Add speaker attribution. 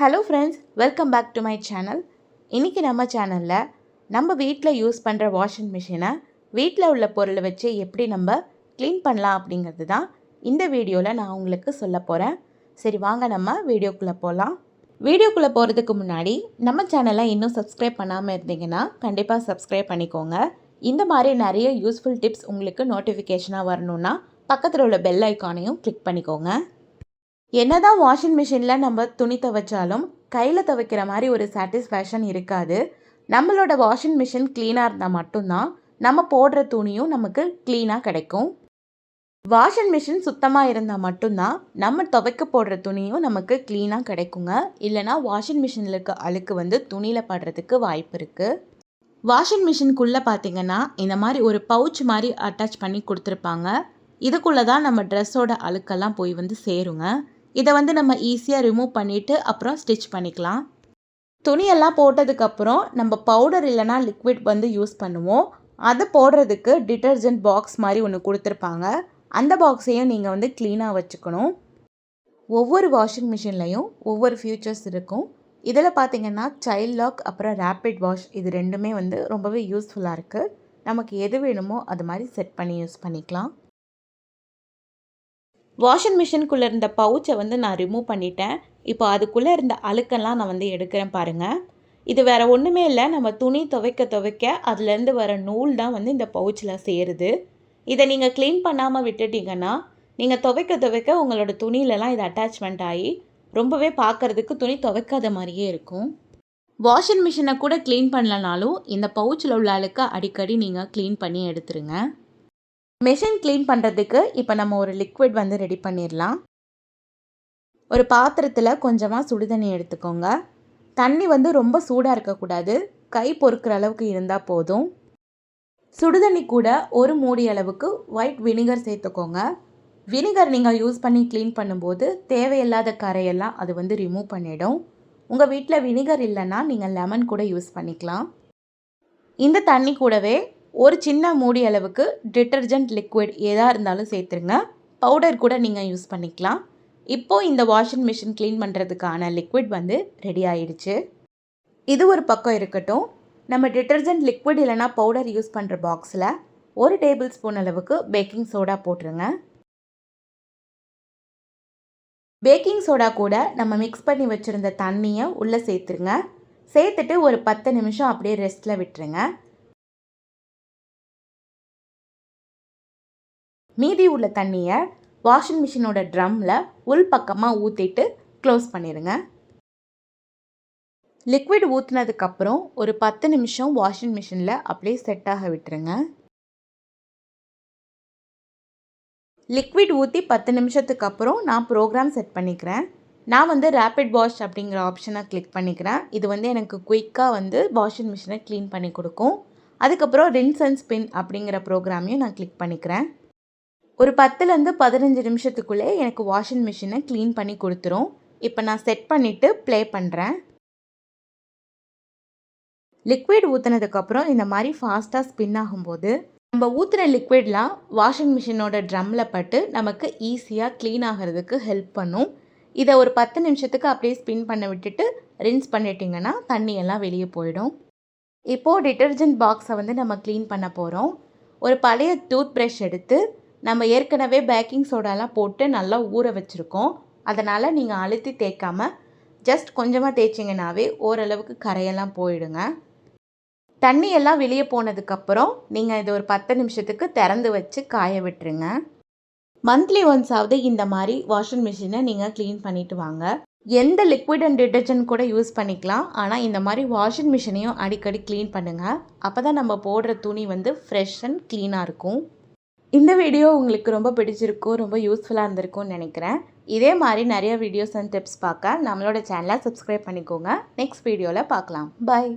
Speaker 1: Hello friends welcome back to my channel இன்றைக்கி நம்ம சேனலில் நம்ம வீட்டில் யூஸ் பண்ணுற வாஷிங் மிஷினை வீட்டில் உள்ள பொருளை வச்சு எப்படி நம்ம க்ளீன் பண்ணலாம் அப்படிங்கிறது தான் இந்த வீடியோவில் நான் உங்களுக்கு சொல்ல போகிறேன் சரி வாங்க நம்ம வீடியோக்குள்ளே போகலாம் வீடியோக்குள்ளே போகிறதுக்கு முன்னாடி நம்ம சேனலை இன்னும் சப்ஸ்கிரைப் பண்ணாமல் இருந்தீங்கன்னா கண்டிப்பாக சப்ஸ்கிரைப் பண்ணிக்கோங்க. இந்த மாதிரி நிறைய யூஸ்ஃபுல் டிப்ஸ் உங்களுக்கு நோட்டிஃபிகேஷனாக வரணுன்னா பக்கத்தில் உள்ள பெல் ஐக்கானையும் கிளிக் பண்ணிக்கோங்க. என்னதான் வாஷிங் மிஷினில் நம்ம துணி துவைச்சாலும் கையில் துவைக்கிற மாதிரி ஒரு சாட்டிஸ்ஃபேக்ஷன் இருக்காது. நம்மளோட வாஷிங் மிஷின் க்ளீனாக இருந்தால் மட்டும்தான் நம்ம போடுற துணியும் நமக்கு க்ளீனாக கிடைக்கும். வாஷிங் மிஷின் சுத்தமாக இருந்தால் மட்டும்தான் நம்ம துவைக்க போடுற துணியும் நமக்கு க்ளீனாக கிடைக்குங்க. இல்லைனா வாஷிங் மிஷினில் இருக்க அழுக்கு வந்து துணியில் படுறதுக்கு வாய்ப்பு இருக்குது வாஷிங் மிஷினுக்குள்ளே பார்த்தீங்கன்னா இந்த மாதிரி ஒரு பவுச் மாதிரி அட்டாச் பண்ணி கொடுத்துருப்பாங்க. இதுக்குள்ளே தான் நம்ம ட்ரெஸ்ஸோட அழுக்கெல்லாம் போய் வந்து சேருங்க. இதை வந்து நம்ம ஈஸியாக ரிமூவ் பண்ணிவிட்டு அப்புறம் ஸ்டிச் பண்ணிக்கலாம். துணியெல்லாம் போட்டதுக்கப்புறம் நம்ம பவுடர் இல்லைனா லிக்விட் வந்து யூஸ் பண்ணுவோம். அது போடுறதுக்கு டிட்டர்ஜென்ட் பாக்ஸ் மாதிரி ஒன்று கொடுத்துருப்பாங்க. அந்த பாக்ஸையும் நீங்கள் வந்து க்ளீனாக வச்சுக்கணும். ஒவ்வொரு வாஷிங் மிஷின்லையும் ஒவ்வொரு ஃபியூச்சர்ஸ் இருக்கும். இதில் பார்த்தீங்கன்னா சைல்ட் லாக் அப்புறம் ரேப்பிட் வாஷ் இது ரெண்டுமே வந்து ரொம்பவே யூஸ்ஃபுல்லாக இருக்குது நமக்கு எது வேணுமோ அது மாதிரி செட் பண்ணி யூஸ் பண்ணிக்கலாம். வாஷிங் மிஷினுக்குள்ளே இருந்த பவுச்சை வந்து நான் ரிமூவ் பண்ணிட்டேன். இப்போ அதுக்குள்ளே இருந்த அழுக்கெல்லாம் நான் வந்து எடுக்கிறேன் பாருங்கள் இது வேறு ஒன்றுமே இல்லை. நம்ம துணி துவைக்க துவைக்க அதுலேருந்து வர நூல் தான் வந்து இந்த பவுச்சில் சேருது. இதை நீங்கள் க்ளீன் பண்ணாமல் விட்டுட்டிங்கன்னா நீங்கள் துவைக்க துவைக்க உங்களோட துணியிலலாம் இது அட்டாச்மெண்ட் ஆகி ரொம்பவே பார்க்குறதுக்கு துணி துவைக்காத மாதிரியே இருக்கும். வாஷிங் மிஷினை கூட க்ளீன் பண்ணலனாலும் இந்த பவுச்சில் உள்ள அழுக்க அடிக்கடி நீங்கள் க்ளீன் பண்ணி எடுத்துருங்க. மிஷின் க்ளீன் பண்ணுறதுக்கு இப்போ நம்ம ஒரு லிக்விட் வந்து ரெடி பண்ணிடலாம் ஒரு பாத்திரத்தில் கொஞ்சமாக சுடுதண்ணி எடுத்துக்கோங்க. தண்ணி வந்து ரொம்ப சூடாக இருக்கக்கூடாது. கை பொறுக்கிற அளவுக்கு இருந்தால் போதும். சுடுதண்ணி கூட ஒரு மூடி அளவுக்கு ஒயிட் வினிகர் சேர்த்துக்கோங்க. வினிகர் நீங்கள் யூஸ் பண்ணி க்ளீன் பண்ணும்போது தேவையில்லாத கரையெல்லாம் அது வந்து ரிமூவ் பண்ணிடும். உங்கள் வீட்டில் வினிகர் இல்லைன்னா நீங்கள் லெமன் கூட யூஸ் பண்ணிக்கலாம். இந்த தண்ணி கூடவே ஒரு சின்ன மூடி அளவுக்கு டிட்டர்ஜென்ட் லிக்விட் எதாக இருந்தாலும் சேர்த்துருங்க. பவுடர் கூட நீங்கள் யூஸ் பண்ணிக்கலாம். இப்போது இந்த வாஷிங் மிஷின் க்ளீன் பண்ணுறதுக்கான லிக்விட் வந்து ரெடி ஆயிடுச்சு. இது ஒரு பக்கம் இருக்கட்டும். நம்ம டிட்டர்ஜென்ட் லிக்விட் இல்லைனா பவுடர் யூஸ் பண்ணுற பாக்ஸில் ஒரு டேபிள் ஸ்பூன் அளவுக்கு பேக்கிங் சோடா போட்டுருங்க. பேக்கிங் சோடா கூட நம்ம மிக்ஸ் பண்ணி வச்சுருந்த தண்ணியை உள்ளே சேர்த்துருங்க. சேர்த்துட்டு ஒரு பத்து நிமிஷம் அப்படியே ரெஸ்ட்டில் விட்டுருங்க. மீதி உள்ள தண்ணியை வாஷிங் மிஷினோட ட்ரம்மில் உள் பக்கமாக ஊற்றிட்டு க்ளோஸ் பண்ணிடுங்க லிக்விட் ஊற்றுனதுக்கப்புறம் ஒரு பத்து நிமிஷம் வாஷிங் மிஷினில் அப்படியே செட் ஆக விட்டுருங்க. லிக்விட் ஊற்றி பத்து நிமிஷத்துக்கு அப்புறம் நான் ப்ரோக்ராம் செட் பண்ணிக்கிறேன். நான் வந்து ரேபிட் வாஷ் அப்படிங்கிற ஆப்ஷனை கிளிக் பண்ணிக்கிறேன். இது வந்து எனக்கு குயிக்காக வந்து வாஷிங் மிஷினை க்ளீன் பண்ணி கொடுக்கும். அதுக்கப்புறம் ரின்ஸ் அண்ட் ஸ்பின் அப்படிங்கிற ப்ரோக்ராமையும் நான் கிளிக் பண்ணிக்கிறேன். ஒரு பத்துலேருந்து பதினஞ்சு நிமிஷத்துக்குள்ளே எனக்கு வாஷிங் மிஷினை க்ளீன் பண்ணி கொடுத்துரும். இப்போ நான் செட் பண்ணிவிட்டு ப்ளே பண்ணுறேன். லிக்விட் ஊற்றுனதுக்கப்புறம் இந்த மாதிரி ஃபாஸ்ட்டாக ஸ்பின் ஆகும்போது நம்ம ஊற்றுன லிக்விட்லாம் வாஷிங் மிஷினோட ட்ரம்மில் பட்டு நமக்கு ஈஸியாக க்ளீன் ஆகிறதுக்கு ஹெல்ப் பண்ணும். இதை ஒரு பத்து நிமிஷத்துக்கு அப்படியே ஸ்பின் பண்ண விட்டுட்டு ரின்ஸ் பண்ணிட்டிங்கன்னா தண்ணியெல்லாம் வெளியே போயிடும். இப்போது டிட்டர்ஜென்ட் பாக்ஸை வந்து நம்ம க்ளீன் பண்ண போகிறோம் ஒரு பழைய டூத் ப்ரஷ் எடுத்து நம்ம ஏற்கனவே பேக்கிங் சோடாலாம் போட்டு நல்லா ஊற வச்சுருக்கோம். அதனால் நீங்கள் அழுத்தி தேய்க்காமல் ஜஸ்ட் கொஞ்சமாக தேய்ச்சிங்கனாவே ஓரளவுக்கு கரையெல்லாம் போயிடுங்க. தண்ணியெல்லாம் வெளியே போனதுக்கப்புறம் நீங்கள் இது ஒரு பத்து நிமிஷத்துக்கு திறந்து வச்சு காய விட்டுருங்க. மந்த்லி ஒன்ஸாவது இந்த மாதிரி வாஷிங் மிஷினை நீங்கள் க்ளீன் பண்ணிவிட்டு வாங்க. எந்த லிக்விட் அண்ட் டிட்டர்ஜென்ட் கூட யூஸ் பண்ணிக்கலாம். ஆனால் இந்த மாதிரி வாஷிங் மிஷினையும் அடிக்கடி க்ளீன் பண்ணுங்கள் அப்போ தான் நம்ம போடுற துணி வந்து ஃப்ரெஷ் அண்ட் க்ளீனாக இருக்கும். இந்த வீடியோ உங்களுக்கு ரொம்ப பிடிச்சிருக்கும் ரொம்ப யூஸ்ஃபுல்லாக இருந்திருக்கும்னு நினைக்கிறேன். இதே மாதிரி நிறைய வீடியோஸ் அண்ட் டிப்ஸ் பார்க்க நம்மளோட சேனலை சப்ஸ்கிரைப் பண்ணிக்கோங்க. நெக்ஸ்ட் வீடியோவில் பார்க்கலாம். பாய்